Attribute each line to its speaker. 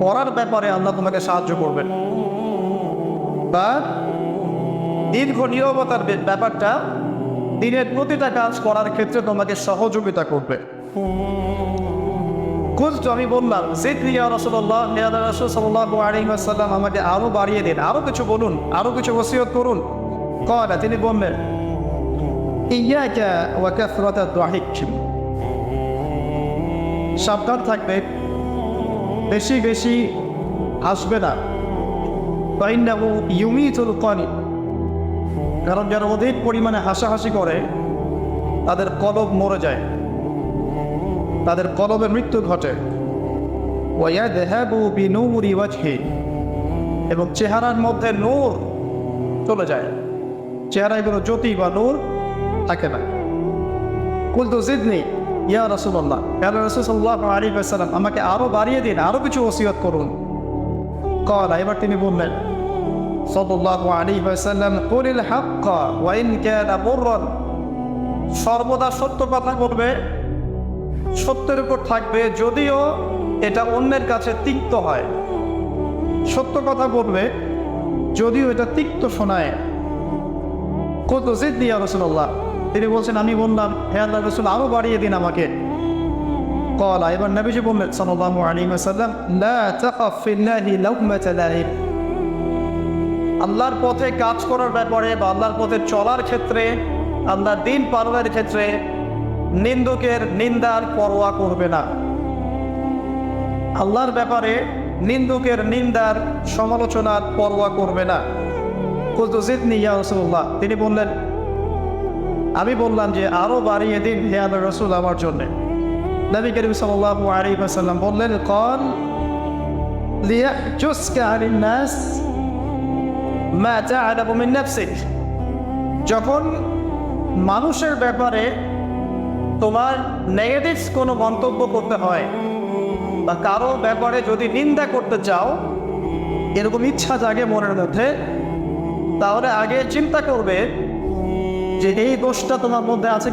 Speaker 1: করার ব্যাপারে আল্লাহ তোমাকে সাহায্য করবেন। বা দীর্ঘ নিরবতার ব্যাপারটা দিনের প্রতিটা কাজ করার ক্ষেত্রে তোমাকে সহযোগিতা করবে। কুলতু আমি বললাম জিদনি রাসূলুল্লাহ, ইয়া রাসূল সাল্লাল্লাহু আলাইহি ওয়াসাল্লাম, আমাকে আরও বাড়িয়ে দিন, আরও কিছু বলুন, আরও কিছু ওসিয়ত করুন। কয়লা তিনি বললেন ইয়াকা ওয়া কাসরাতাদ দাহিক সাবধান থাকবে। বেশি বেশি হাসবে না। ফাইন্নাহু ইউমিতুল কানি কারণ যারা অধিক পরিমাণে হাসাহাসি করে, তাদের কলব মরে যায়। তাদের কলবের মৃত্যু ঘটে। ওয়া ওয়াইয়াদহাবু বিনূরি ওয়াজহি। এবং চেহারার মধ্যে নূর চলে যায়। চেহারায় কোনো জ্যোতি বা নূর থাকে না। কুলতু জিদনি ইয়া রাসূলুল্লাহ ইয়া রাসূল সাল্লাল্লাহু আলাইহি ওয়াসাল্লাম আমাকে আরও বাড়িয়ে দিন, আরও কিছু ওসিয়ত করুন? কলা, এবার তিনি বললেন, সাল্লাল্লাহু আলাইহি ওয়াসাল্লাম, কুলিল হাক্কা ওয়া ইন কানা সর্বদা সত্য কথা বলবে, সত্যের উপর থাকবে, যদিও এটা অন্যের কাছে তিক্ত হয়। সত্য কথা বলবে, যদিও এটা তিক্ত শোনায়। কত জিদ দিয়া রসুল্লাহ তিনি বলছেন, আমি বললাম, হে আল্লাহ রসুল, আরও বাড়িয়ে দিন আমাকে। কলা, এবার নবীজি বললেন, সাল্লাল্লাহু আলাইহি ওয়াসাল্লাম, লা তাখাফ ফিল্লাহি লাউমাতা আল্লাহর পথে কাজ করার ব্যাপারে বা আল্লাহর পথে চলার ক্ষেত্রে, আল্লাহর দিন পালনের ক্ষেত্রে নিন্দুকের নিন্দার পরোয়া করবে না। আল্লাহর ব্যাপারে নিন্দুকের নিন্দার সমালোচনার পরোয়া করবে না। তিনি বললেন আমি বললাম যে আরও বাড়িয়ে দিন হে আল্লাহ রসুল আমার জন্যে। নবী করিম সাল্লাল্লাহু আলাইহি ওয়াসাল্লাম বললেন মিন যখন মানুষের ব্যাপারে তোমার নেগেটিভ কোনো মন্তব্য করতে হয় বা কারও ব্যাপারে যদি নিন্দা করতে চাও, এরকম ইচ্ছা জাগে মনের মধ্যে, তাহলে আগে চিন্তা করবে যে এই দোষটা তোমার মধ্যে আছে